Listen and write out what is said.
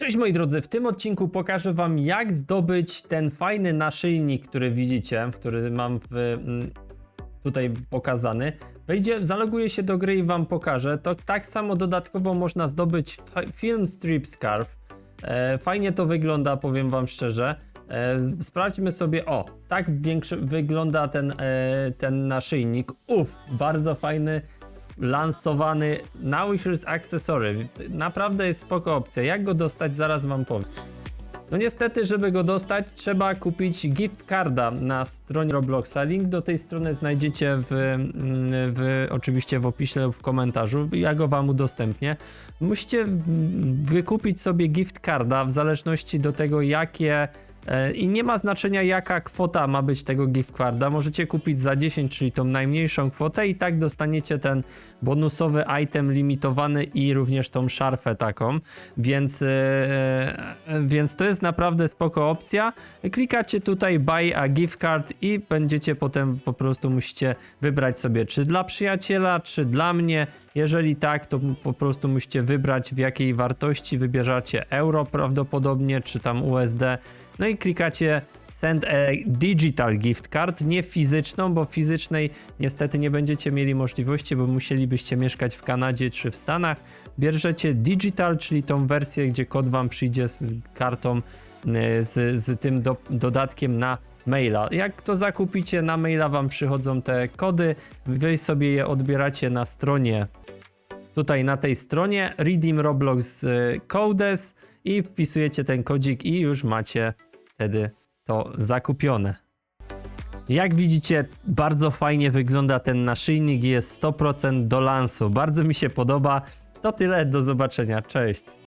Cześć moi drodzy, w tym odcinku pokażę wam jak zdobyć ten fajny naszyjnik, który widzicie, który mam w, mm, tutaj pokazany. Wejdzie, zaloguję się do gry i wam pokażę. To tak samo dodatkowo można zdobyć film strip scarf. E, fajnie to wygląda, powiem wam szczerze. E, sprawdźmy sobie, o, tak większy wygląda ten, e, ten naszyjnik. Uff, bardzo fajny lansowany Now Here's Accessory. Naprawdę jest spoko opcja. Jak go dostać, zaraz wam powiem. No niestety, żeby go dostać, trzeba kupić gift carda na stronie Robloxa. Link do tej strony znajdziecie w, mm, w oczywiście w opisie lub w komentarzu. Ja go wam udostępnię. Musicie wykupić sobie gift carda w zależności do tego, jakie i nie ma znaczenia jaka kwota ma być tego gift carda. Możecie kupić za 10, czyli tą najmniejszą kwotę i tak dostaniecie ten bonusowy item limitowany i również tą szarfę taką, więc, e, e, więc to jest naprawdę spoko opcja. Klikacie tutaj buy a gift card i będziecie potem po prostu musicie wybrać sobie czy dla przyjaciela, czy dla mnie. Jeżeli tak, to po prostu musicie wybrać w jakiej wartości wybierzecie euro prawdopodobnie, czy tam USD. No i klikacie Send a Digital Gift Card, nie fizyczną, bo fizycznej niestety nie będziecie mieli możliwości, bo musielibyście mieszkać w Kanadzie czy w Stanach. Bierzecie Digital, czyli tą wersję, gdzie kod wam przyjdzie z kartą, y, z, z tym do, dodatkiem na maila. Jak to zakupicie, na maila wam przychodzą te kody, wy sobie je odbieracie na stronie tutaj na tej stronie Redeem Roblox y, Codes i wpisujecie ten kodzik i już macie wtedy to zakupione. Jak widzicie, bardzo fajnie wygląda ten naszyjnik jest 100% do lansu. Bardzo mi się podoba. To tyle, do zobaczenia. Cześć.